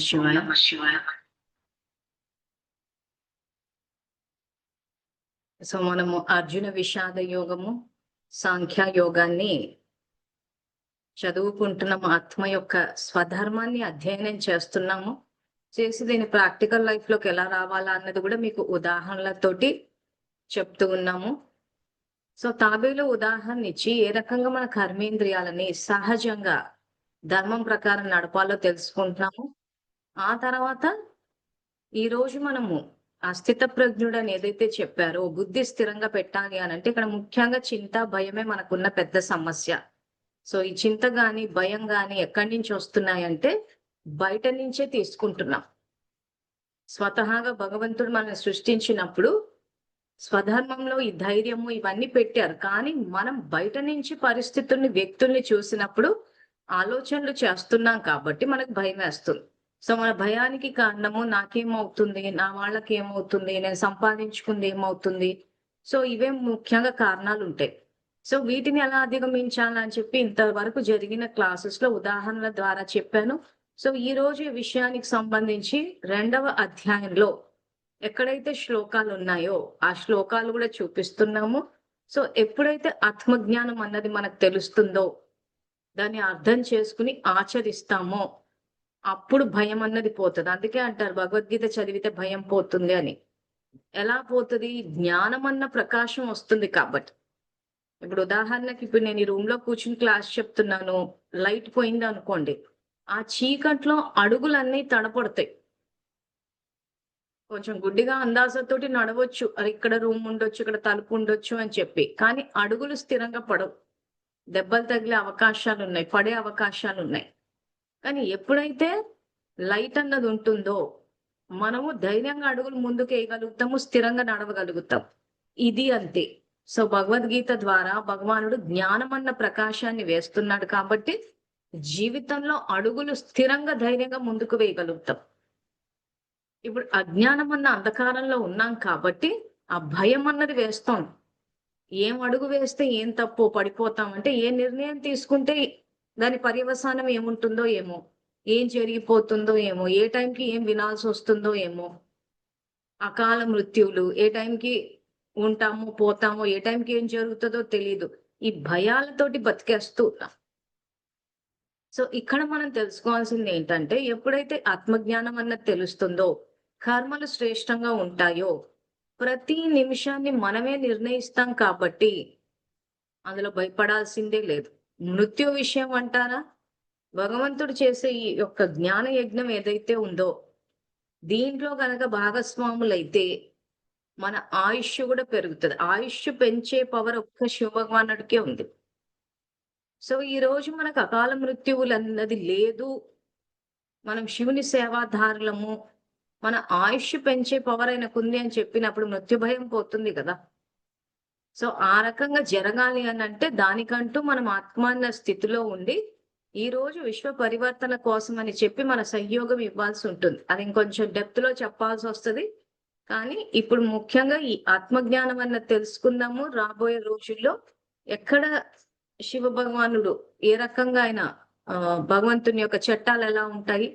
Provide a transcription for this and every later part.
శివాయ. సో మనము అర్జున విషాద యోగము సాంఖ్య యోగాన్ని చదువుకుంటున్నాము ఆత్మ యొక్క స్వధర్మాన్ని అధ్యయనం చేస్తున్నాము. చేసి దీని ప్రాక్టికల్ లైఫ్లోకి ఎలా రావాలా అన్నది కూడా మీకు ఉదాహరణలతోటి చెప్తూ ఉన్నాము. సో తాబేలో ఉదాహరణ ఇచ్చి ఏ రకంగా మన కర్మేంద్రియాలని సహజంగా ధర్మం ప్రకారం నడపాలో తెలుసుకుంటున్నాము. ఆ తర్వాత ఈ రోజు మనము అస్థిత ప్రజ్ఞుడు అని ఏదైతే చెప్పారో బుద్ధి స్థిరంగా పెట్టాలి అని అంటే ఇక్కడ ముఖ్యంగా చింత భయమే మనకున్న పెద్ద సమస్య. సో ఈ చింత గాని భయం గాని ఎక్కడి నుంచి వస్తున్నాయంటే బయట నుంచే తీసుకుంటున్నాం. స్వతహాగా భగవంతుడు మనల్ని సృష్టించినప్పుడు స్వధర్మంలో ఈ ధైర్యము ఇవన్నీ పెట్టారు. కానీ మనం బయట నుంచి పరిస్థితుల్ని వ్యక్తుల్ని చూసినప్పుడు ఆలోచనలు చేస్తున్నాం కాబట్టి మనకు భయం వేస్తుంది సో మన భయానికి కారణము నాకేమవుతుంది? నా వాళ్ళకి ఏమవుతుంది నేను సంపాదించుకుంది ఏమవుతుంది? సో ఇవే ముఖ్యంగా కారణాలు ఉంటాయి సో వీటిని ఎలా అధిగమించాలని చెప్పి ఇంతవరకు జరిగిన క్లాసెస్లో ఉదాహరణల ద్వారా చెప్పాను. సో ఈ రోజు ఈ విషయానికి సంబంధించి రెండవ అధ్యాయంలో ఎక్కడైతే శ్లోకాలు ఉన్నాయో ఆ శ్లోకాలు కూడా చూపిస్తున్నాము. సో ఎప్పుడైతే ఆత్మజ్ఞానం అన్నది మనకు తెలుస్తుందో దాన్ని అర్థం చేసుకుని ఆచరిస్తామో అప్పుడు భయం అన్నది పోతుంది. అందుకే అంటారు భగవద్గీత చదివితే భయం పోతుంది అని. ఎలా పోతుంది? జ్ఞానం అన్న ప్రకాశం వస్తుంది కాబట్టి. ఇప్పుడు ఉదాహరణకి ఇప్పుడు నేను ఈ రూమ్లో కూర్చుని క్లాస్ చెప్తున్నాను లైట్ పోయింది అనుకోండి. ఆ చీకట్లో అడుగులన్నీ తడపడతాయి. కొంచెం గుడ్డిగా అందాజతోటి నడవచ్చు. అరే ఇక్కడ రూమ్ ఉండొచ్చు ఇక్కడ తలుపు ఉండొచ్చు అని చెప్పి. కానీ అడుగులు స్థిరంగా పడవు. దెబ్బలు తగిలే అవకాశాలు ఉన్నాయి పడే అవకాశాలు ఉన్నాయి కానీ ఎప్పుడైతే లైట్ అన్నది ఉంటుందో మనము ధైర్యంగా అడుగులు ముందుకు వేయగలుగుతాము స్థిరంగా నడవగలుగుతాం. ఇది అంతే. సో భగవద్గీత ద్వారా భగవానుడు జ్ఞానం అన్న ప్రకాశాన్ని వేస్తున్నాడు కాబట్టి జీవితంలో అడుగులు స్థిరంగా ధైర్యంగా ముందుకు వేయగలుగుతాం. ఇప్పుడు అజ్ఞానం అన్న అంధకారంలో ఉన్నాం కాబట్టి ఆ భయం అన్నది వేస్తాం. ఏం అడుగు వేస్తే ఏం తప్పు పడిపోతాం అంటే ఏ నిర్ణయం తీసుకుంటే దాని పర్యవసానం ఏముంటుందో ఏమో ఏం జరిగిపోతుందో ఏమో ఏ టైంకి ఏం వినాల్సి వస్తుందో ఏమో. అకాల మృత్యువులు ఏ టైంకి ఉంటామో పోతామో ఏ టైంకి ఏం జరుగుతుందో తెలియదు ఈ భయాలతోటి బతికేస్తూ ఉన్నాం. సో ఇక్కడ మనం తెలుసుకోవాల్సింది ఏంటంటే ఎప్పుడైతే ఆత్మజ్ఞానం అన్నది తెలుస్తుందో కర్మలు శ్రేష్టంగా ఉంటాయో ప్రతి నిమిషాన్ని మనమే నిర్ణయిస్తాం కాబట్టి అందులో భయపడాల్సిందే లేదు. మృత్యు విషయం అంటారా? భగవంతుడు చేసే ఈ యొక్క జ్ఞాన యజ్ఞం ఏదైతే ఉందో దీంట్లో గనక భాగస్వాములైతే మన ఆయుష్ కూడా పెరుగుతుంది. ఆయుష్ పెంచే పవర్ ఒక్క శివ భగవానుడికే ఉంది. సో ఈ రోజు మనకు అకాల మృత్యువులు అన్నది లేదు. మనం శివుని సేవాధారులము. మన ఆయుష్ పెంచే పవర్ ఆయనకుంది అని చెప్పినప్పుడు మృత్యు భయం పోతుంది కదా. సో ఆ రకంగా జరగాలి అని అంటే దానికంటూ మనం ఆత్మాన్న స్థితిలో ఉండి ఈ రోజు విశ్వ పరివర్తన కోసం అని చెప్పి మన సహయోగం ఇవ్వాల్సి ఉంటుంది. అది ఇంకొంచెం డెప్త్లో చెప్పాల్సి వస్తుంది. కానీ ఇప్పుడు ముఖ్యంగా ఈ ఆత్మజ్ఞానం అన్న తెలుసుకుందాము. రాబోయే రోజుల్లో ఎక్కడ శివ భగవానుడు ఏ రకంగా ఆయన భగవంతుని యొక్క చట్టాలు ఎలా ఉంటాయి?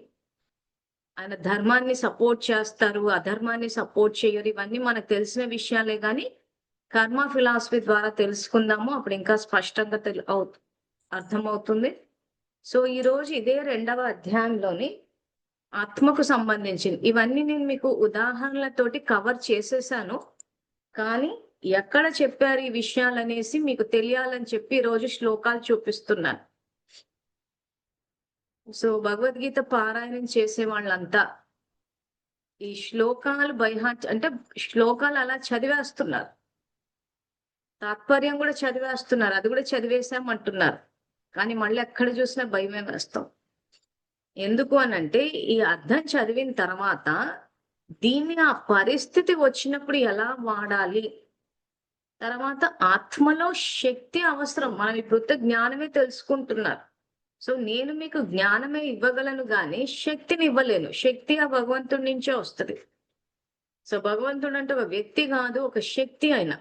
ఆయన ధర్మాన్ని సపోర్ట్ చేస్తారు అధర్మాన్ని సపోర్ట్ చేయరు. ఇవన్నీ మనకు తెలిసిన విషయాలే కానీ కర్మ ఫిలాసఫీ ద్వారా తెలుసుకుందాము. అప్పుడు ఇంకా స్పష్టంగా తెలి అర్థమవుతుంది. సో ఈ రోజు ఇదే రెండవ అధ్యాయంలోని ఆత్మకు సంబంధించింది. ఇవన్నీ నేను మీకు ఉదాహరణలతోటి కవర్ చేసేసాను. కానీ ఎక్కడ చెప్పారు ఈ విషయాలు అనేసి మీకు తెలియాలని చెప్పి ఈరోజు శ్లోకాలు చూపిస్తున్నాను. సో భగవద్గీత పారాయణం చేసే వాళ్ళంతా ఈ శ్లోకాలు బైహాట్ అంటే శ్లోకాలు అలా చదివేస్తున్నారు. తాత్పర్యం కూడా చదివేస్తున్నారు. అది కూడా చదివేశాం అంటున్నారు కానీ మళ్ళీ ఎక్కడ చూసినా భయమే వేస్తాం. ఎందుకు అనంటే ఈ అర్థం చదివిన తర్వాత దీన్ని ఆ పరిస్థితి వచ్చినప్పుడు ఎలా వాడాలి? తర్వాత ఆత్మలో శక్తి అవసరం. మనం ఇప్పుడు జ్ఞానమే తెలుసుకుంటున్నారు. సో నేను మీకు జ్ఞానమే ఇవ్వగలను కానీ శక్తిని ఇవ్వలేను. శక్తి ఆ భగవంతుడి నుంచే వస్తుంది. సో భగవంతుడు అంటే ఒక వ్యక్తి కాదు ఒక శక్తి అయినా.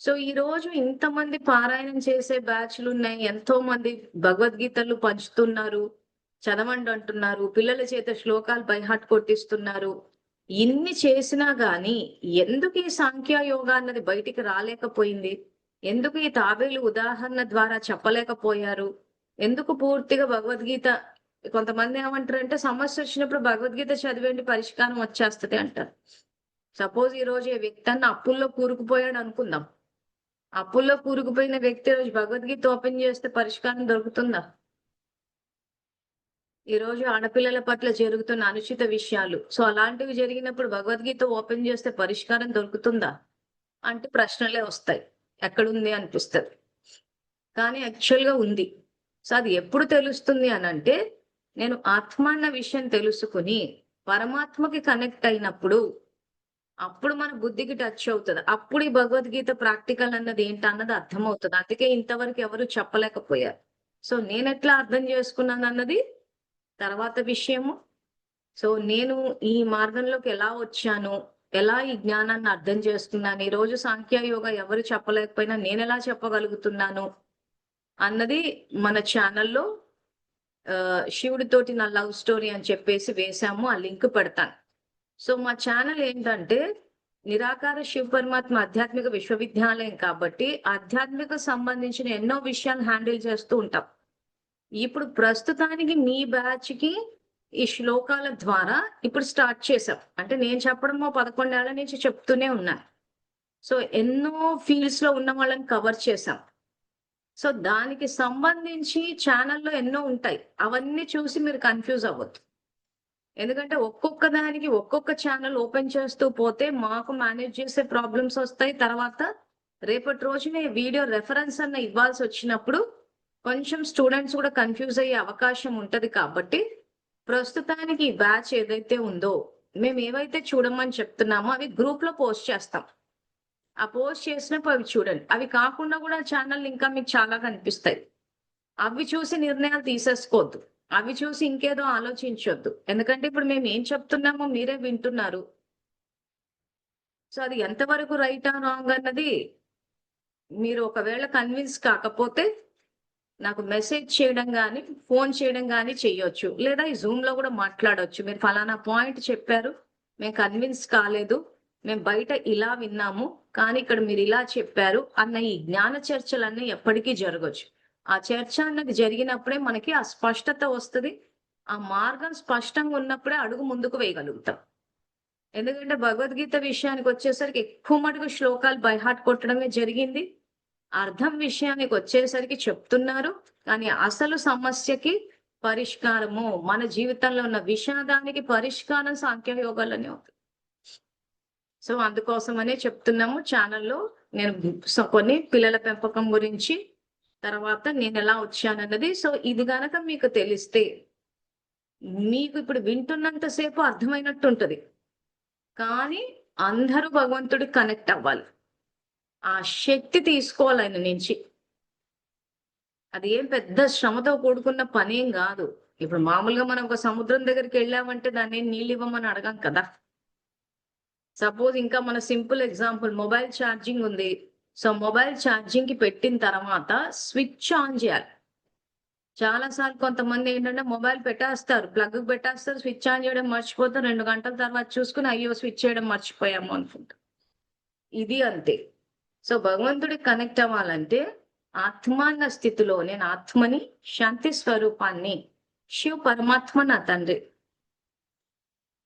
సో ఈ రోజు ఇంతమంది పారాయణం చేసే బ్యాచ్లు ఉన్నాయి. ఎంతో మంది భగవద్గీతలు పంచుతున్నారు. చదవండి అంటున్నారు. పిల్లల చేత శ్లోకాలు బైహాట్ కొట్టిస్తున్నారు. ఇన్ని చేసినా గాని ఎందుకు ఈ సాంఖ్యయోగా అన్నది బయటికి రాలేకపోయింది? ఎందుకు ఈ తాబేలు ఉదాహరణ ద్వారా చెప్పలేకపోయారు? ఎందుకు పూర్తిగా భగవద్గీత కొంతమంది ఏమంటారంటే సమస్య వచ్చినప్పుడు భగవద్గీత చదివేండి పరిష్కారం వచ్చేస్తది అంటారు. సపోజ్ ఈ రోజు ఈ వ్యక్తి అన్న అప్పుల్లో కూరుకుపోయాడు అనుకుందాం. అప్పుల్లో కూరుకుపోయిన వ్యక్తి రోజు భగవద్గీత ఓపెన్ చేస్తే పరిష్కారం దొరుకుతుందా? ఈరోజు ఆడపిల్లల పట్ల జరుగుతున్న అనుచిత విషయాలు. సో అలాంటివి జరిగినప్పుడు భగవద్గీత ఓపెన్ చేస్తే పరిష్కారం దొరుకుతుందా? అంటే ప్రశ్నలే వస్తాయి. ఎక్కడుంది అనిపిస్తుంది. కానీ యాక్చువల్గా ఉంది. సో అది ఎప్పుడు తెలుస్తుంది అని అంటే నేను ఆత్మ అన్న విషయం తెలుసుకుని పరమాత్మకి కనెక్ట్ అయినప్పుడు అప్పుడు మన బుద్ధికి టచ్ అవుతుంది. అప్పుడు ఈ భగవద్గీత ప్రాక్టికల్ అన్నది ఏంటన్నది అర్థమవుతుంది. అందుకే ఇంతవరకు ఎవరు చెప్పలేకపోయారు. సో నేను ఎట్లా అర్థం చేసుకున్నాను అన్నది తర్వాత విషయము. సో నేను ఈ మార్గంలోకి ఎలా వచ్చాను? ఎలా ఈ జ్ఞానాన్ని అర్థం చేసుకున్నాను? ఈ రోజు సాంఖ్యయోగ ఎవరు చెప్పలేకపోయినా నేను ఎలా చెప్పగలుగుతున్నాను? అన్నది మన ఛానల్లో శివుడితోటి నా లవ్ స్టోరీ అని చెప్పేసి వేసాము ఆ లింక్ పెడతాను. సో మా ఛానల్ ఏంటంటే నిరాకార శివ పరమాత్మ ఆధ్యాత్మిక విశ్వవిద్యాలయం కాబట్టి ఆధ్యాత్మిక సంబంధించిన ఎన్నో విషయాలు హ్యాండిల్ చేస్తూ ఉంటాం. ఇప్పుడు ప్రస్తుతానికి మీ బ్యాచ్కి ఈ శ్లోకాల ద్వారా ఇప్పుడు స్టార్ట్ చేసాం అంటే నేను చెప్పడమో పదకొండేళ్ళ నుంచి చెప్తూనే ఉన్నాను సో ఎన్నో ఫీల్డ్స్లో ఉన్న వాళ్ళని కవర్ చేసాం సో దానికి సంబంధించి ఛానల్లో ఎన్నో ఉంటాయి. అవన్నీ చూసి మీరు కన్ఫ్యూజ్ అవ్వద్దు. ఎందుకంటే ఒక్కొక్క దానికి ఒక్కొక్క ఛానల్ ఓపెన్ చేస్తూ పోతే మాకు మేనేజ్ చేసే ప్రాబ్లమ్స్ వస్తాయి. తర్వాత రేపటి రోజునే వీడియో రెఫరెన్స్ అన్న ఇవ్వాల్సి వచ్చినప్పుడు కొంచెం స్టూడెంట్స్ కూడా కన్ఫ్యూజ్ అయ్యే అవకాశం ఉంటది కాబట్టి ప్రస్తుతానికి ఈ బ్యాచ్ ఏదైతే ఉందో మేము ఏవైతే చూడమని చెప్తున్నామో అవి గ్రూప్లో పోస్ట్ చేస్తాం. ఆ పోస్ట్ చేసినప్పుడు అవి చూడండి. అవి కాకుండా కూడా ఛానల్ ఇంకా మీకు చాలా కనిపిస్తాయి. అవి చూసి నిర్ణయాలు తీసేసుకోవద్దు. అవి చూసి ఇంకేదో ఆలోచించొద్దు. ఎందుకంటే ఇప్పుడు మేము ఏం చెప్తున్నామో మీరే వింటున్నారు. సో అది ఎంతవరకు రైట్ ఆ రాంగ్ అన్నది మీరు ఒకవేళ కన్విన్స్ కాకపోతే నాకు మెసేజ్ చేయడం కానీ ఫోన్ చేయడం కానీ చెయ్యొచ్చు. లేదా ఈ జూమ్లో కూడా మాట్లాడవచ్చు మీరు ఫలానా పాయింట్ చెప్పారు మేము కన్విన్స్ కాలేదు మేము బయట ఇలా విన్నాము కానీ ఇక్కడ మీరు ఇలా చెప్పారు అన్న ఈ జ్ఞాన చర్చలన్నీ ఎప్పటికీ జరగచ్చు. ఆ చర్చ అన్నది జరిగినప్పుడే మనకి ఆ స్పష్టత వస్తుంది. ఆ మార్గం స్పష్టంగా ఉన్నప్పుడే అడుగు ముందుకు వేయగలుగుతాం. ఎందుకంటే భగవద్గీత విషయానికి వచ్చేసరికి ఎక్కువ మటుకు శ్లోకాలు బైహాట్ కొట్టడమే జరిగింది. అర్థం విషయానికి వచ్చేసరికి చెప్తున్నారు. కానీ అసలు సమస్యకి పరిష్కారము మన జీవితంలో ఉన్న విషాదానికి పరిష్కారం సాంఖ్యయోగాలనే అవుతుంది సో అందుకోసమనే చెప్తున్నాము. ఛానల్లో నేను కొన్ని పిల్లల పెంపకం గురించి తర్వాత నేను ఎలా వచ్చానన్నది. సో ఇది గనక మీకు తెలిస్తే మీకు ఇప్పుడు వింటున్నంతసేపు అర్థమైనట్టు ఉంటుంది కానీ అందరూ భగవంతుడికి కనెక్ట్ అవ్వాలి. ఆ శక్తి తీసుకోవాలి ఆయన నుంచి. అది ఏం పెద్ద శ్రమతో కూడుకున్న పనేం కాదు. ఇప్పుడు మామూలుగా మనం ఒక సముద్రం దగ్గరికి వెళ్ళామంటే దాన్ని నీళ్ళు ఇవ్వమని అడగం కదా. సపోజ్ ఇంకా మన సింపుల్ ఎగ్జాంపుల్ మొబైల్ ఛార్జింగ్ ఉంది. సో మొబైల్ ఛార్జింగ్కి పెట్టిన తర్వాత స్విచ్ ఆన్ చేయాలి. చాలా సార్లు కొంతమంది ఏంటంటే మొబైల్ పెట్టేస్తారు ప్లగ్ పెట్టేస్తారు స్విచ్ ఆన్ చేయడం మర్చిపోతారు రెండు గంటల తర్వాత చూసుకుని అయ్యో స్విచ్ చేయడం మర్చిపోయాము అనుకుంటా ఇది అంతే. సో భగవంతుడికి కనెక్ట్ అవ్వాలంటే ఆత్మాన్న స్థితిలో నేను ఆత్మని శాంతి స్వరూపాన్ని శివ పరమాత్మ నా తండ్రి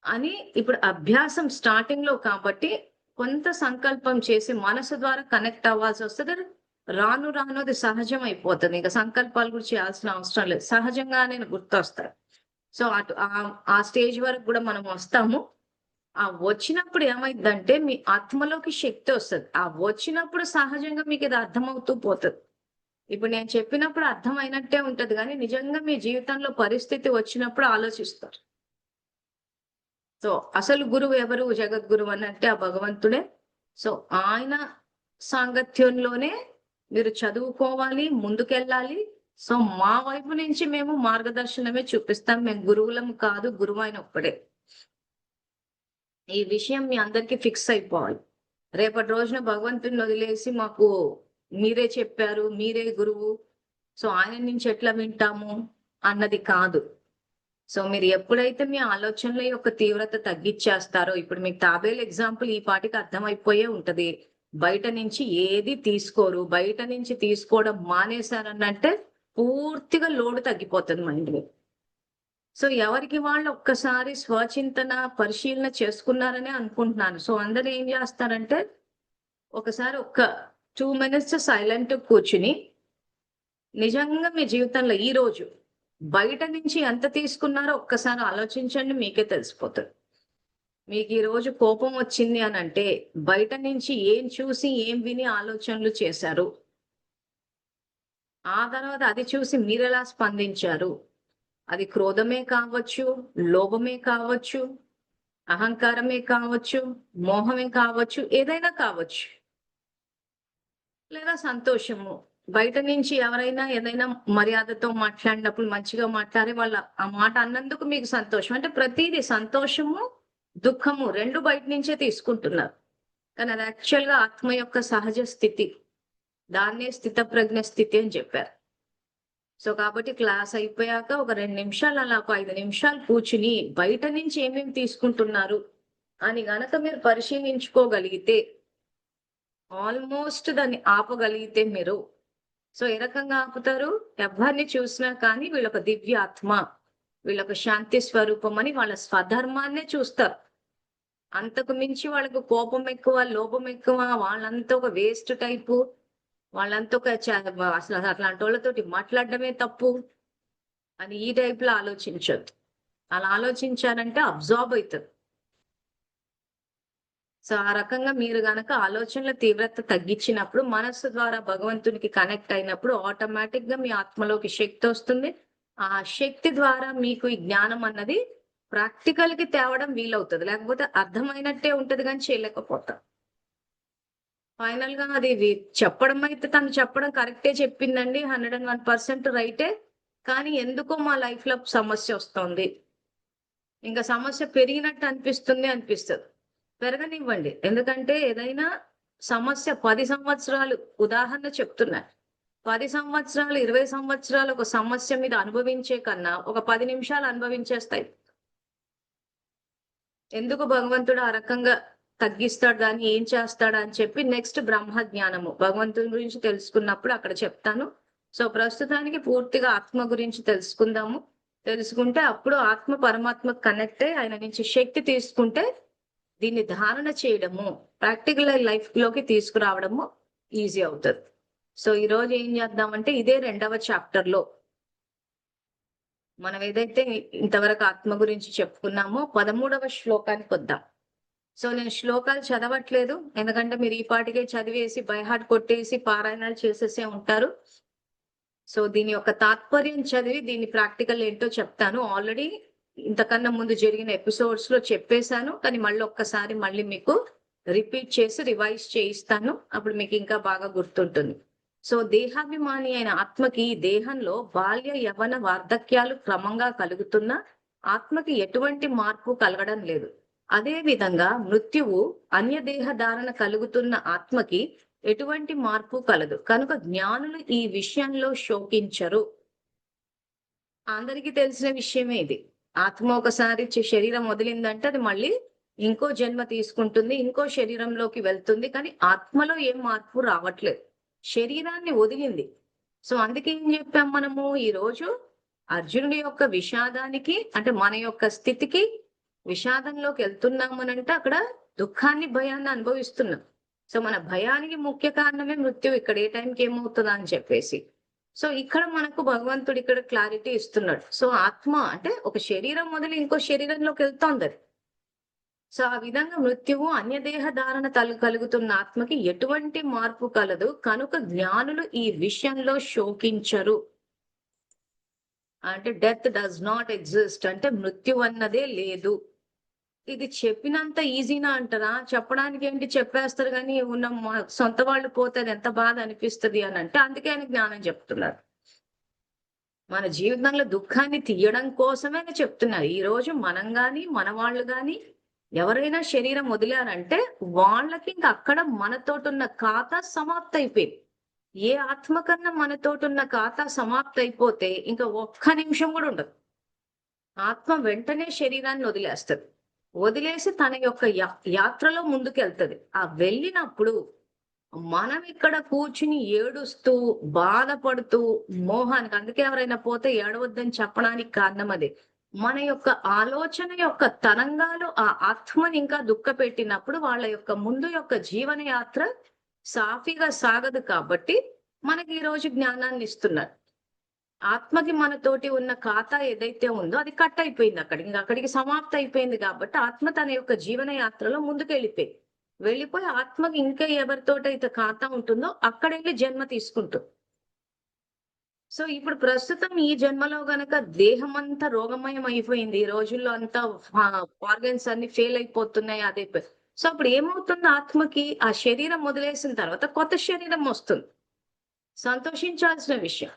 అని ఇప్పుడు అభ్యాసం స్టార్టింగ్లో కాబట్టి కొంత సంకల్పం చేసి మనసు ద్వారా కనెక్ట్ అవ్వాల్సి వస్తుంది. రాను రాను అది సహజం అయిపోతుంది ఇంకా సంకల్పాలు కూడా చేయాల్సిన అవసరం లేదు. సహజంగానే గుర్తొస్తారు సో అటు ఆ స్టేజ్ వరకు కూడా మనం వస్తాము. ఆ వచ్చినప్పుడు ఏమైందంటే మీ ఆత్మలోకి శక్తి వస్తుంది. ఆ వచ్చినప్పుడు సహజంగా మీకు ఇది అర్థమవుతూ పోతుంది. ఇప్పుడు నేను చెప్పినప్పుడు అర్థమైనట్టే ఉంటది. కానీ నిజంగా మీ జీవితంలో పరిస్థితి వచ్చినప్పుడు ఆలోచిస్తారు. సో అసలు గురువు ఎవరు? జగద్గురువు అని అంటే ఆ భగవంతుడే. సో ఆయన సాంగత్యంలోనే మీరు చదువుకోవాలి ముందుకెళ్ళాలి. సో మా వైపు నుంచి మేము మార్గదర్శనమే చూపిస్తాం. మేము గురువులం కాదు గురువు ఆయన ఒక్కడే. ఈ విషయం మీ అందరికి ఫిక్స్ అయిపోవాలి. రేపటి రోజున భగవంతుని వదిలేసి మాకు మీరే చెప్పారు మీరే గురువు. సో ఆయన నుంచి ఎట్లా వింటాము అన్నది కాదు. సో మీరు ఎప్పుడైతే మీ ఆలోచనల యొక్క తీవ్రత తగ్గించేస్తారో ఇప్పుడు మీకు తాబేలు ఎగ్జాంపుల్ ఈ పాటికి అర్థమైపోయే ఉంటది. బయట నుంచి ఏది తీసుకోరు బయట నుంచి తీసుకోవడం మానేశారనంటే పూర్తిగా లోడ్ తగ్గిపోతుంది మైండ్ సో ఎవరికి వాళ్ళు ఒక్కసారి స్వచింతన పరిశీలన చేసుకున్నారనే అనుకుంటున్నాను. సో అందరు ఏం చేస్తారంటే ఒకసారి ఒక్క టూ మినిట్స్ సైలెంట్ కూర్చుని నిజంగా మీ జీవితంలో ఈ రోజు బయట నుంచి ఎంత తీసుకున్నారో ఒక్కసారి ఆలోచించండి మీకే తెలిసిపోతుంది. మీకు ఈరోజు కోపం వచ్చింది అని అంటే బయట నుంచి ఏం చూసి ఏం విని ఆలోచనలు చేశారు? ఆ తర్వాత అది చూసి మీరు ఎలా స్పందించారు? అది క్రోధమే కావచ్చు లోభమే కావచ్చు అహంకారమే కావచ్చు మోహమే కావచ్చు ఏదైనా కావచ్చు. లేదా సంతోషము. బయట నుంచి ఎవరైనా ఏదైనా మర్యాదతో మాట్లాడినప్పుడు మంచిగా మాట్లాడే వాళ్ళ ఆ మాట అన్నందుకు మీకు సంతోషం. అంటే ప్రతిదీ సంతోషము దుఃఖము రెండు బయట నుంచే తీసుకుంటున్నారు. కానీ అది యాక్చువల్గా ఆత్మ యొక్క సహజ స్థితి. దాన్నే స్థితప్రజ్ఞ స్థితి అని చెప్పారు. సో కాబట్టి క్లాస్ అయిపోయాక ఒక రెండు నిమిషాలు అలా ఒక ఐదు నిమిషాలు కూర్చుని బయట నుంచి ఏమేమి తీసుకుంటున్నారు అని గనక మీరు పరిశీలించుకోగలిగితే ఆల్మోస్ట్ దాన్ని ఆపగలిగితే మీరు సో ఏ రకంగా ఆపుతారు? ఎవరిని చూసినా కానీ వీళ్ళొక దివ్య ఆత్మ వీళ్ళొక శాంతి స్వరూపం అని వాళ్ళ స్వధర్మాన్నే చూస్తారు. అంతకు మించి వాళ్ళకు కోపం ఎక్కువ లోపం ఎక్కువ వాళ్ళంతా ఒక వేస్ట్ టైపు వాళ్ళంతా ఒక చ- అసలు అట్లాంటి వాళ్ళతోటి మాట్లాడడమే తప్పు అని ఈ టైప్లో ఆలోచించొద్దు. అలా ఆలోచించారంటే అబ్జార్బ్ అవుతుంది సో ఆ రకంగా మీరు గనక ఆలోచనల తీవ్రత తగ్గించినప్పుడు మనస్సు ద్వారా భగవంతునికి కనెక్ట్ అయినప్పుడు ఆటోమేటిక్గా మీ ఆత్మలోకి శక్తి వస్తుంది. ఆ శక్తి ద్వారా మీకు ఈ జ్ఞానం అన్నది ప్రాక్టికల్కి తేవడం వీలవుతుంది. లేకపోతే అర్థమైనట్టే ఉంటది కానీ చేయలేకపోతాం. ఫైనల్గా అది చెప్పడం అయితే తను చెప్పడం కరెక్టే చెప్పిందండి. హండ్రెడ్ అండ్ వన్ పర్సెంట్ రైటే కానీ ఎందుకో మా లైఫ్లో సమస్య వస్తుంది. ఇంకా సమస్య పెరిగినట్టు అనిపిస్తుంది అనిపిస్తుంది. పెరగనివ్వండి ఎందుకంటే ఏదైనా సమస్య పది సంవత్సరాలు ఉదాహరణ చెప్తున్నా. పది సంవత్సరాలు ఇరవై సంవత్సరాలు ఒక సమస్య మీద అనుభవించే కన్నా ఒక పది నిమిషాలు అనుభవించేస్తాయి. ఎందుకు భగవంతుడు ఆ రకంగా తగ్గిస్తాడు దాన్ని ఏం చేస్తాడు అని చెప్పి నెక్స్ట్ బ్రహ్మ జ్ఞానము. భగవంతుని గురించి తెలుసుకున్నప్పుడు అక్కడ చెప్తాను. సో ప్రస్తుతానికి పూర్తిగా ఆత్మ గురించి తెలుసుకుందాము. తెలుసుకుంటే అప్పుడు ఆత్మ పరమాత్మ కనెక్ట్ అయ్యి ఆయన నుంచి శక్తి తీసుకుంటే దీన్ని ధారణ చేయడము ప్రాక్టికల్ లైఫ్లోకి తీసుకురావడము ఈజీ అవుతుంది. సో ఈ రోజు ఏం చేద్దామంటే ఇదే రెండవ చాప్టర్లో మనం ఏదైతే ఇంతవరకు ఆత్మ గురించి చెప్పుకున్నామో పదమూడవ శ్లోకానికి వద్దాం సో నేను శ్లోకాలు చదవట్లేదు ఎందుకంటే మీరు ఈ పాటికే చదివేసి బైహార్ట్ కొట్టేసి పారాయణాలు చేసేసే ఉంటారు. సో దీని యొక్క తాత్పర్యం చదివి దీని ప్రాక్టికల్ ఏంటో చెప్తాను. ఆల్రెడీ ఇంతకన్నా ముందు జరిగిన ఎపిసోడ్స్లో చెప్పేశాను కానీ మళ్ళీ ఒక్కసారి మళ్ళీ మీకు రిపీట్ చేసి రివైజ్ చేయిస్తాను. అప్పుడు మీకు ఇంకా బాగా గుర్తుంటుంది. సో దేహాభిమాని అయిన ఆత్మకి ఈ దేహంలో బాల్య యవన వార్ధక్యాలు క్రమంగా కలుగుతున్నా ఆత్మకి ఎటువంటి మార్పు కలగడం లేదు. అదే విధంగా మృత్యువు అన్య దేహ ధారణ కలుగుతున్న ఆత్మకి ఎటువంటి మార్పు కలదు. కనుక జ్ఞానులు ఈ విషయంలో శోకించరు. అందరికీ తెలిసిన విషయమే ఇది. ఆత్మ ఒకసారి శరీరం వదిలిందంటే అది మళ్ళీ ఇంకో జన్మ తీసుకుంటుంది ఇంకో శరీరంలోకి వెళ్తుంది కానీ ఆత్మలో ఏం మార్పు రావట్లేదు. శరీరాన్ని వదిలింది. సో అందుకే ఏం చెప్పాం మనము? ఈ రోజు అర్జునుడి యొక్క విషాదానికి అంటే మన యొక్క స్థితికి విషాదంలోకి వెళ్తున్నాము అని అంటే అక్కడ దుఃఖాన్ని భయాన్ని అనుభవిస్తున్నాం. సో మన భయానికి ముఖ్య కారణమే మృత్యు ఇక్కడ ఏ టైంకి ఏమవుతుందా అని చెప్పేసి. సో ఇక్కడ మనకు భగవంతుడు ఇక్కడ క్లారిటీ ఇస్తున్నాడు. సో ఆత్మ అంటే ఒక శరీరం మొదలు ఇంకో శరీరంలోకి వెళ్తోంది అది. సో ఆ విధంగా మృత్యువు అన్యదేహ ధారణ తలు కలుగుతున్న ఆత్మకి ఎటువంటి మార్పు కలదు. కనుక జ్ఞానులు ఈ విషయంలో శోకించరు. అంటే డెత్ డస్ నాట్ ఎగ్జిస్ట్ అంటే మృత్యు అన్నదే లేదు. ఇది చెప్పినంత ఈజీనా అంటారా? చెప్పడానికి ఏంటి చెప్పేస్తారు కానీ ఉన్న సొంత వాళ్ళు పోతే అది ఎంత బాధ అనిపిస్తుంది అని అంటే అందుకే ఆయన జ్ఞానం చెప్తున్నారు. మన జీవితంలో దుఃఖాన్ని తీయడం కోసమే చెప్తున్నారు. ఈ రోజు మనం గాని మన వాళ్ళు గాని ఎవరైనా శరీరం వదిలారంటే వాళ్ళకి ఇంకా అక్కడ మనతోటున్న ఖాతా సమాప్త అయిపోయింది ఏ ఆత్మ కన్నా మనతోటున్న ఖాతా సమాప్త అయిపోతే ఇంకా ఒక్క నిమిషం కూడా ఉండదు. ఆత్మ వెంటనే శరీరాన్ని వదిలేస్తుంది. వదిలేసి తన యొక్క యాత్రలో ముందుకెళ్తది. ఆ వెళ్ళినప్పుడు మనం ఇక్కడ కూర్చుని ఏడుస్తూ బాధపడుతూ మోహానికి అందుకే ఎవరైనా పోతే ఏడవద్దని చెప్పడానికి కారణం అది. మన యొక్క ఆలోచన యొక్క తరంగాలు ఆ ఆత్మని ఇంకా దుఃఖ పెట్టినప్పుడు వాళ్ళ యొక్క ముందు యొక్క జీవన యాత్ర సాఫీగా సాగదు కాబట్టి మనకి ఈ రోజు జ్ఞానాన్ని ఇస్తున్నారు. ఆత్మకి మనతోటి ఉన్న ఖాతా ఏదైతే ఉందో అది కట్ అయిపోయింది అక్కడికి. ఇంకా అక్కడికి సమాప్తి అయిపోయింది కాబట్టి ఆత్మ తన యొక్క జీవన యాత్రలో ముందుకు వెళ్ళిపోయింది వెళ్ళిపోయి ఆత్మకి ఇంకా ఎవరితోటైతే ఖాతా ఉంటుందో అక్కడెళ్ళి జన్మ తీసుకుంటుంది సో ఇప్పుడు ప్రస్తుతం ఈ జన్మలో గనక దేహం అంతా రోగమయం అయిపోయింది. ఈ రోజుల్లో అంతా ఆర్గన్స్ అన్ని ఫెయిల్ అయిపోతున్నాయి అదే సో అప్పుడు ఏమవుతుంది ఆత్మకి? ఆ శరీరం వదిలేసిన తర్వాత కొత్త శరీరం వస్తుంది. సంతోషించాల్సిన విషయం.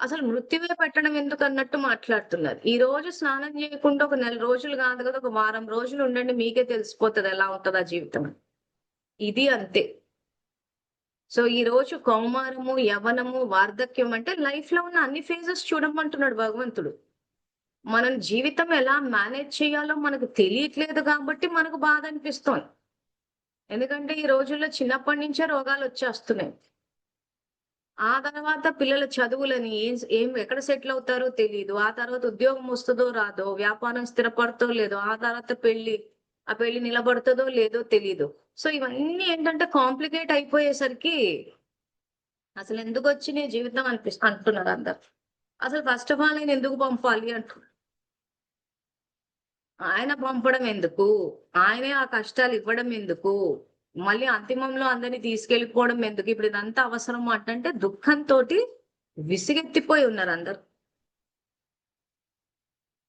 అసలు మృత్యువే పెట్టడం ఎందుకు అన్నట్టు మాట్లాడుతున్నారు. ఈ రోజు స్నానం చేయకుండా ఒక నెల రోజులు కాదు కదా ఒక వారం రోజులు ఉండండి మీకే తెలిసిపోతుంది ఎలా ఉంటుందా జీవితం. ఇది అంతే. సో ఈ రోజు కౌమారము యవనము వార్ధక్యం అంటే లైఫ్లో ఉన్న అన్ని ఫేజెస్ చూడమంటున్నాడు భగవంతుడు. మనం జీవితం ఎలా మేనేజ్ చేయాలో మనకు తెలియట్లేదు కాబట్టి మనకు బాధ అనిపిస్తోంది. ఎందుకంటే ఈ రోజుల్లో చిన్నప్పటి నుంచే రోగాలు వచ్చేస్తున్నాయి. ఆ తర్వాత పిల్లల చదువులని ఏం ఏం ఎక్కడ సెటిల్ అవుతారో తెలియదు ఆ తర్వాత ఉద్యోగం వస్తుందో రాదో వ్యాపారం స్థిరపడుతో లేదో ఆ తర్వాత పెళ్ళి ఆ పెళ్ళి నిలబడుతుందో లేదో తెలియదు సో ఇవన్నీ ఏంటంటే కాంప్లికేట్ అయిపోయేసరికి అసలు ఎందుకు వచ్చిన జీవితం అనిపి అంటున్నారు అందరు. అసలు ఫస్ట్ ఆఫ్ ఆల్ నేను ఎందుకు పంపాలి అంటున్నారు ఆయన పంపడం ఎందుకు? ఆయనే ఆ కష్టాలు ఇవ్వడం ఎందుకు? మళ్ళీ అంతిమంలో అందరినీ తీసుకెళ్ళిపోవడం ఎందుకు? ఇప్పుడు ఇదంతా అవసరం అంటే దుఃఖంతో విసిగెత్తిపోయి ఉన్నారు అందరు.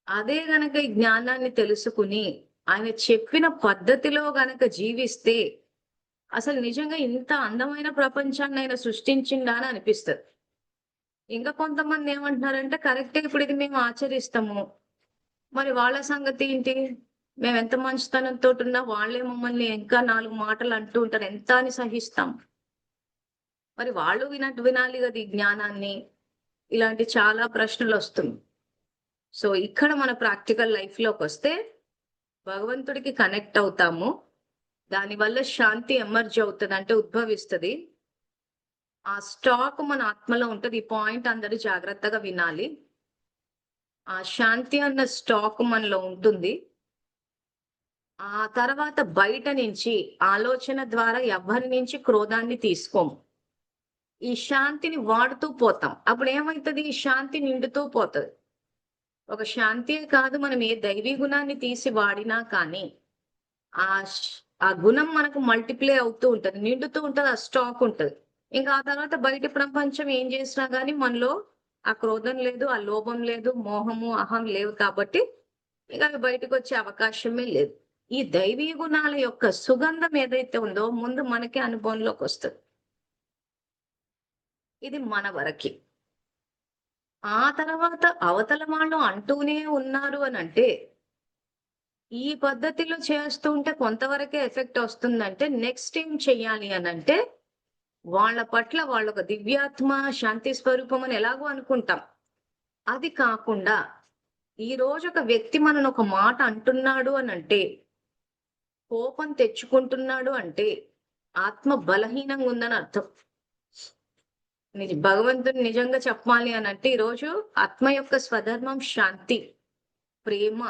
అదే గనక ఈ జ్ఞానాన్ని తెలుసుకుని ఆయన చెప్పిన పద్ధతిలో గనక జీవిస్తే అసలు నిజంగా ఇంత అందమైన ప్రపంచాన్ని ఆయన సృష్టించిండా అని అనిపిస్తుంది. ఇంకా కొంతమంది ఏమంటున్నారంటే కరెక్టే ఇప్పుడు ఇది మేము ఆచరిస్తాము. మరి వాళ్ళ సంగతి ఏంటి? మేము ఎంత మంచితనంతో ఉన్నా వాళ్ళే మమ్మల్ని ఇంకా నాలుగు మాటలు అంటూ ఉంటారు. ఎంత అని సహిస్తాం. మరి వాళ్ళు వినట్టు వినాలి కదా ఈ జ్ఞానాన్ని. ఇలాంటి చాలా ప్రశ్నలు వస్తుంది సో ఇక్కడ మన ప్రాక్టికల్ లైఫ్లోకి వస్తే భగవంతుడికి కనెక్ట్ అవుతాము. దానివల్ల శాంతి ఎమర్జ్ అవుతుంది అంటే ఉద్భవిస్తుంది. ఆ స్టాక్ మన ఆత్మలో ఉంటుంది. ఈ పాయింట్ అందరూ జాగ్రత్తగా వినాలి. ఆ శాంతి అన్న స్టాక్ మనలో ఉంటుంది. ఆ తర్వాత బయట నుంచి ఆలోచన ద్వారా ఎవరి నుంచి క్రోధాన్ని తీసుకోము ఈ శాంతిని వాడుతూ పోతాం. అప్పుడు ఏమవుతుంది ఈ శాంతి నిండుతూ పోతుంది. ఒక శాంతి కాదు మనం ఏ దైవీ గుణాన్ని తీసి వాడినా కానీ ఆ ఆ గుణం మనకు మల్టిప్లై అవుతూ ఉంటుంది. నిండుతూ ఉంటుంది ఆ స్టాక్ ఉంటుంది. ఇంకా ఆ తర్వాత బయట ప్రపంచం ఏం చేసినా కానీ మనలో ఆ క్రోధం లేదు ఆ లోభం లేదు మోహము అహం లేవు కాబట్టి ఇక అవి బయటకు వచ్చే అవకాశమే లేదు. ఈ దైవీ గుణాల యొక్క సుగంధం ఏదైతే ఉందో ముందు మనకి అనుభవంలోకి వస్తుంది. ఇది మన వరకి. ఆ తర్వాత అవతల వాళ్ళు అంటూనే ఉన్నారు అని అంటే ఈ పద్ధతిలో చేస్తూ ఉంటే కొంతవరకే ఎఫెక్ట్ వస్తుందంటే నెక్స్ట్ ఏం చెయ్యాలి అని అంటే వాళ్ళ పట్ల వాళ్ళ ఒక దివ్యాత్మ శాంతి స్వరూపం అని ఎలాగో అనుకుంటాం. అది కాకుండా ఈ రోజు ఒక వ్యక్తి మనను ఒక మాట అంటున్నాడు అని అంటే కోపం తెచ్చుకుంటున్నాడు అంటే ఆత్మ బలహీనంగా ఉందని అర్థం. నిజ భగవంతుని నిజంగా చెప్పాలి అని అంటే ఈరోజు ఆత్మ యొక్క స్వధర్మం శాంతి ప్రేమ.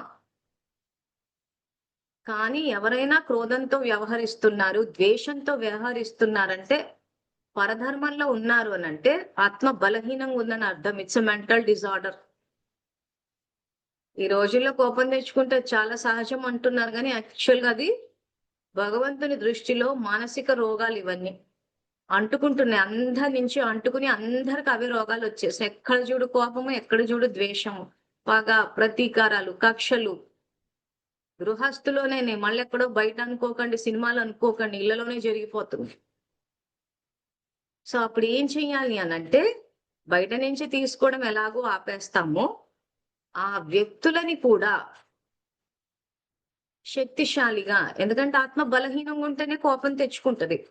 కానీ ఎవరైనా క్రోధంతో వ్యవహరిస్తున్నారు ద్వేషంతో వ్యవహరిస్తున్నారంటే పరధర్మంలో ఉన్నారు అని అంటే ఆత్మ బలహీనంగా ఉందని అర్థం. ఇట్స్ మెంటల్ డిజార్డర్ ఈ రోజుల్లో కోపం తెచ్చుకుంటే చాలా సహజం అంటున్నారు కానీ యాక్చువల్గా అది భగవంతుని దృష్టిలో మానసిక రోగాలు ఇవన్నీ అంటుకుంటున్నాయి. అందరి నుంచి అంటుకుని అందరికి అవే రోగాలు వచ్చేసాయి ఎక్కడ చూడు కోపము ఎక్కడ చూడు ద్వేషము. పగ ప్రతీకారాలు కక్షలు. గృహస్థులోనే మళ్ళీ ఎక్కడో బయట అనుకోకండి సినిమాలు అనుకోకండి ఇళ్ళలోనే జరిగిపోతుంది. సో అప్పుడు ఏం చెయ్యాలి అని అంటే బయట నుంచి తీసుకోవడం ఎలాగో ఆపేస్తామో. ఆ వ్యక్తులని కూడా శక్తిశాలిగా. ఎందుకంటే ఆత్మ బలహీనంగా ఉంటేనే కోపం తెచ్చుకుంటది.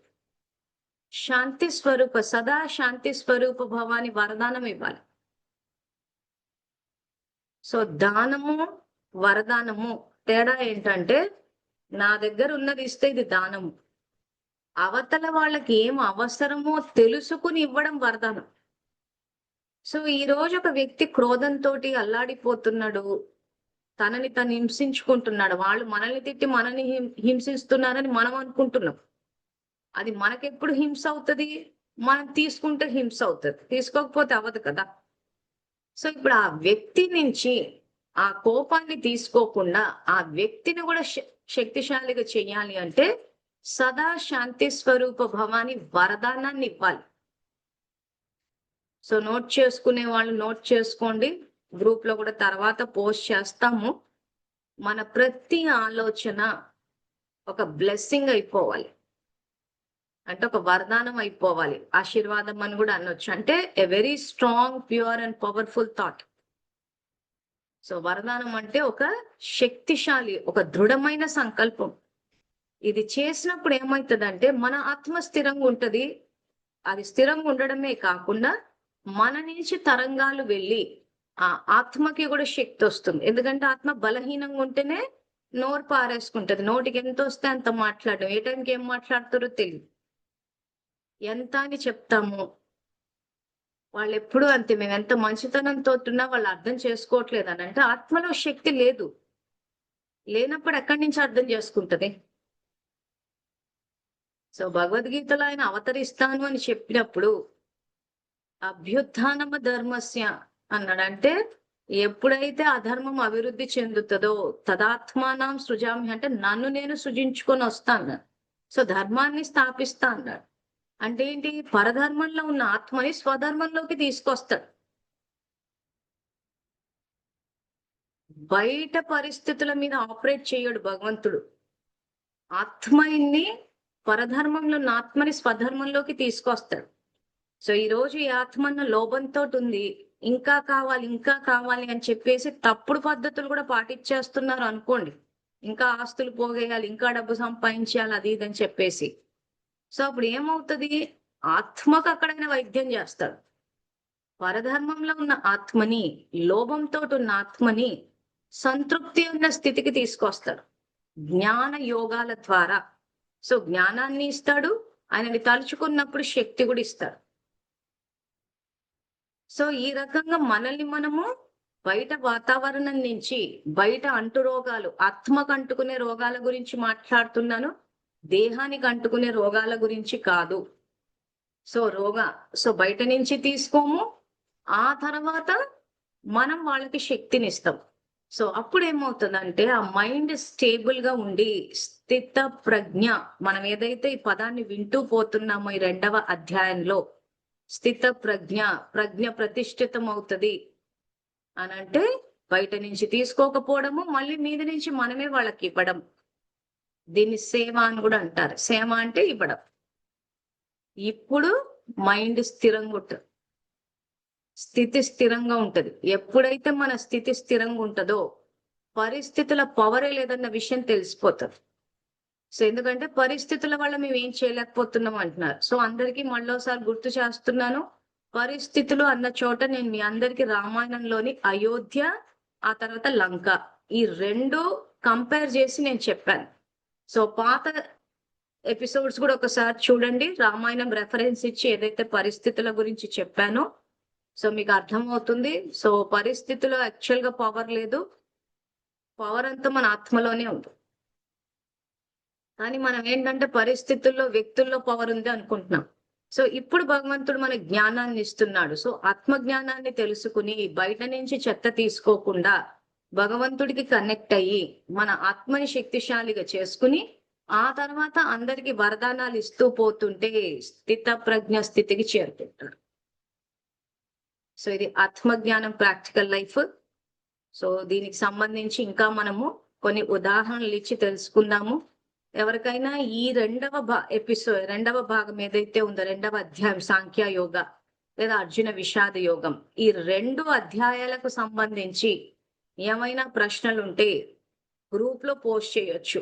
శాంతి స్వరూప సదా శాంతి స్వరూప భవాని వరదానం ఇవ్వాలి. సో దానము వరదానము తేడా ఏంటంటే నా దగ్గర ఉన్నది ఇస్తే ఇది దానము. అవతల వాళ్ళకి ఏం అవసరమో తెలుసుకుని ఇవ్వడం వరదానం. సో ఈ రోజు ఒక వ్యక్తి క్రోధంతో అల్లాడిపోతున్నాడు. తనని తను హింసించుకుంటున్నాడు. వాళ్ళు మనల్ని తిట్టి మనల్ని హిం- హింసిస్తున్నారని మనం అనుకుంటున్నాం. అది మనకెప్పుడు హింస అవుతుంది? మనం తీసుకుంటే హింస అవుతుంది. తీసుకోకపోతే అవ్వదు కదా. సో ఇప్పుడు ఆ వ్యక్తి నుంచి ఆ కోపాన్ని తీసుకోకుండా ఆ వ్యక్తిని కూడా శక్తిశాలిగా చేయాలి అంటే సదా శాంతి స్వరూప భవాని వరదానాన్ని ఇవ్వాలి. సో నోట్ చేసుకునే వాళ్ళు నోట్ చేసుకోండి. గ్రూప్లో కూడా తర్వాత పోస్ట్ చేస్తాము. మన ప్రతి ఆలోచన ఒక బ్లెస్సింగ్ అయిపోవాలి. అంటే ఒక వరదానం అయిపోవాలి. ఆశీర్వాదం అని కూడా అనొచ్చు. అంటే a very strong pure and powerful thought so వరదానం అంటే ఒక శక్తిశాలి ఒక దృఢమైన సంకల్పం. ఇది చేసినప్పుడు ఏమవుతుందంటే మన ఆత్మ స్థిరంగా ఉంటుంది. అది స్థిరంగా ఉండడమే కాకుండా మన నుంచి తరంగాలు వెళ్ళి ఆ ఆత్మకి కూడా శక్తి వస్తుంది. ఎందుకంటే ఆత్మ బలహీనంగా ఉంటేనే నోరు పారేసుకుంటది. నోటికి ఎంత వస్తే అంత మాట్లాడడం. ఏ టైంకి ఏం మాట్లాడతారో తెలియదు ఎంత అని చెప్తాము? వాళ్ళు ఎప్పుడు అంతే. మేము ఎంత మంచితనంతో ఉన్నా వాళ్ళు అర్థం చేసుకోవట్లేదు అని. అంటే ఆత్మలో శక్తి లేదు. లేనప్పుడు ఎక్కడి నుంచి అర్థం చేసుకుంటది? సో భగవద్గీతలో ఆయన అవతరిస్తాను అని చెప్పినప్పుడు అభ్యుత్నమ ధర్మస్య అన్నాడు అంటే ఎప్పుడైతే అధర్మం అభివృద్ధి చెందుతుందో తదాత్మానం సృజామి అంటే నన్ను నేను సృజించుకొని వస్తాను సో ధర్మాన్ని స్థాపిస్తా అన్నాడు. అంటే ఏంటి? పరధర్మంలో ఉన్న ఆత్మని స్వధర్మంలోకి తీసుకొస్తాడు. బయట పరిస్థితుల మీద ఆపరేట్ చేయడు భగవంతుడు. ఆత్మని పరధర్మంలో ఉన్న ఆత్మని స్వధర్మంలోకి తీసుకొస్తాడు. సో ఈ రోజు ఈ ఆత్మన్న లోభంతో ఉంది. ఇంకా కావాలి ఇంకా కావాలి అని చెప్పేసి తప్పుడు పద్ధతులు కూడా పాటించేస్తున్నారు అనుకోండి. ఇంకా ఆస్తులు పోగేయాలి ఇంకా డబ్బు సంపాదించాలి అది ఇది అని చెప్పేసి. సో అప్పుడు ఏమవుతుంది? ఆత్మకు అక్కడైనా వైద్యం చేస్తాడు పరధర్మంలో ఉన్న ఆత్మని లోభంతో ఉన్న ఆత్మని సంతృప్తి ఉన్న స్థితికి తీసుకొస్తాడు జ్ఞాన యోగాల ద్వారా. సో జ్ఞానాన్ని ఇస్తాడు ఆయనని తలుచుకున్నప్పుడు శక్తి కూడా ఇస్తాడు. సో ఈ రకంగా మనల్ని మనము బయట వాతావరణం నుంచి బయట అంటు రోగాలు ఆత్మకు అంటుకునే రోగాల గురించి మాట్లాడుతున్నాను. దేహానికి అంటుకునే రోగాల గురించి కాదు. సో రోగ సో బయట నుంచి తీసుకోము. ఆ తర్వాత మనం వాళ్ళకి శక్తినిస్తాం. సో అప్పుడు ఏమవుతుందంటే ఆ మైండ్ స్టేబుల్గా ఉండి స్థిత ప్రజ్ఞ మనం ఏదైతే ఈ పదాన్ని వింటూ పోతున్నామో ఈ రెండవ అధ్యాయంలో స్థిత ప్రజ్ఞ ప్రజ్ఞ ప్రతిష్ఠితం అవుతుంది అని అంటే బయట నుంచి తీసుకోకపోవడము మళ్ళీ మీద నుంచి మనమే వాళ్ళకి ఇవ్వడం. దీన్ని సేవ అని కూడా అంటారు. సేవ అంటే ఇవ్వడం. ఇప్పుడు మైండ్ స్థిరంగా ఉంటుంది స్థితి స్థిరంగా ఉంటది. ఎప్పుడైతే మన స్థితి స్థిరంగా ఉంటుందో పరిస్థితుల పవరే లేదన్న విషయం తెలిసిపోతుంది. సో ఎందుకంటే పరిస్థితుల వల్ల మేము ఏం చేయలేకపోతున్నాం అంటున్నారు. సో అందరికీ మళ్ళోసారి గుర్తు చేస్తున్నాను పరిస్థితులు అన్న చోట నేను మీ అందరికి రామాయణంలోని అయోధ్య ఆ తర్వాత లంక ఈ రెండు కంపేర్ చేసి నేను చెప్పాను. సో పాత ఎపిసోడ్స్ కూడా ఒకసారి చూడండి. రామాయణం రెఫరెన్స్ ఇచ్చి ఏదైతే పరిస్థితుల గురించి చెప్పానో సో మీకు అర్థమవుతుంది. సో పరిస్థితుల్లో యాక్చువల్గా పవర్ లేదు. పవర్ అంతా మన ఆత్మలోనే ఉంది. కానీ మనం ఏంటంటే పరిస్థితుల్లో వ్యక్తుల్లో పవర్ ఉంది అనుకుంటున్నాం. సో ఇప్పుడు భగవంతుడు మన జ్ఞానాన్ని ఇస్తున్నాడు. సో ఆత్మ జ్ఞానాన్ని తెలుసుకుని బయట నుంచి చెత్త తీసుకోకుండా భగవంతుడికి కనెక్ట్ అయ్యి మన ఆత్మని శక్తిశాలిగా చేసుకుని ఆ తర్వాత అందరికి వరదానాలు ఇస్తూ పోతుంటే స్థిత ప్రజ్ఞ స్థితికి చేరుకుంటారు సో ఇది ఆత్మజ్ఞానం ప్రాక్టికల్ లైఫ్ సో దీనికి సంబంధించి ఇంకా మనము కొన్ని ఉదాహరణలు ఇచ్చి తెలుసుకుందాము. ఎవరికైనా ఈ రెండవ భా ఎపిసోడ్ రెండవ భాగం ఏదైతే ఉందో రెండవ అధ్యాయం సాంఖ్య యోగ లేదా అర్జున విషాద యోగం ఈ రెండు అధ్యాయాలకు సంబంధించి ఏమైనా ప్రశ్నలు ఉంటే గ్రూప్లో పోస్ట్ చేయొచ్చు.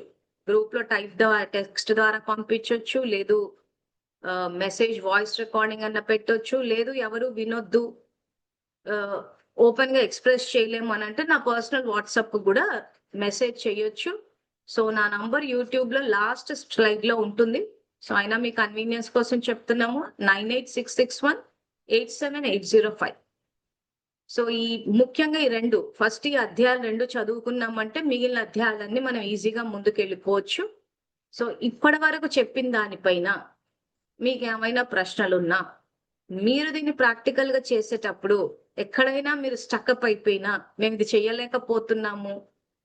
గ్రూప్లో టైప్ ద్వారా టెక్స్ట్ ద్వారా పంపించవచ్చు లేదు మెసేజ్ వాయిస్ రికార్డింగ్ అన్న పెట్టొచ్చు లేదు ఎవరు వినొద్దు ఓపెన్గా ఎక్స్ప్రెస్ చేయలేము అని అంటే నా పర్సనల్ వాట్సాప్ కూడా మెసేజ్ చేయొచ్చు. సో నా నంబర్ యూట్యూబ్లో లాస్ట్ స్లైడ్లో ఉంటుంది. సో అయినా మీ కన్వీనియన్స్ కోసం చెప్తున్నాము. Nine eight six six one eight seven eight zero five. So ఈ ముఖ్యంగా ఈ రెండు ఫస్ట్ ఈ అధ్యాయాలు రెండు చదువుకున్నామంటే మిగిలిన అధ్యాయాలన్నీ మనం ఈజీగా ముందుకు వెళ్ళిపోవచ్చు సో ఇప్పటి వరకు చెప్పిన దానిపైన మీకు ఏమైనా ప్రశ్నలున్నా మీరు దీన్ని ప్రాక్టికల్గా చేసేటప్పుడు ఎక్కడైనా మీరు స్టక్అప్ అయిపోయినా మేము ఇది చేయలేకపోతున్నాము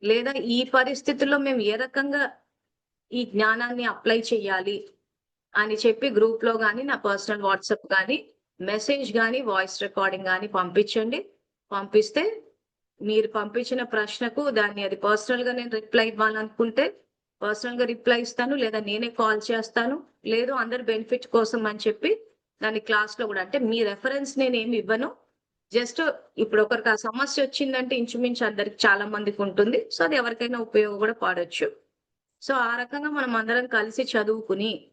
లేదా ఈ పరిస్థితుల్లో మేము ఏ రకంగా ఈ జ్ఞానాన్ని అప్లై చేయాలి అని చెప్పి గ్రూప్లో కానీ నా పర్సనల్ వాట్సాప్ కానీ మెసేజ్ కానీ వాయిస్ రికార్డింగ్ కానీ పంపించండి. పంపిస్తే మీరు పంపించిన ప్రశ్నకు దాన్ని అది పర్సనల్గా నేను రిప్లై ఇవ్వాలనుకుంటే పర్సనల్గా రిప్లై ఇస్తాను లేదా నేనే కాల్ చేస్తాను. లేదు అందరి బెనిఫిట్ కోసం అని చెప్పి దాని క్లాస్లో కూడా అంటే మీ రెఫరెన్స్ నేను ఏమి ఇవ్వను. జస్ట్ ఇప్పుడు ఒకరికి ఆ సమస్య వచ్చిందంటే ఇంచుమించు అందరికి చాలా మందికి ఉంటుంది. సో అది ఎవరికైనా ఉపయోగం కూడా పాడొచ్చు. సో ఆ రకంగా మనం అందరం కలిసి చదువుకుని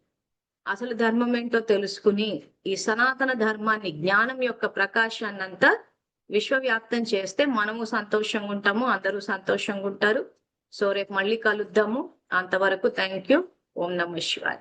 అసలు ధర్మం ఏంటో తెలుసుకుని ఈ సనాతన ధర్మాన్ని జ్ఞానం యొక్క ప్రకాశాన్ని అంతా విశ్వవ్యాప్తం చేస్తే మనము సంతోషంగా ఉంటాము అందరూ సంతోషంగా ఉంటారు. సో రేపు మళ్ళీ కలుద్దాము. అంతవరకు థ్యాంక్ యూ. ఓం నమ శివాయ్.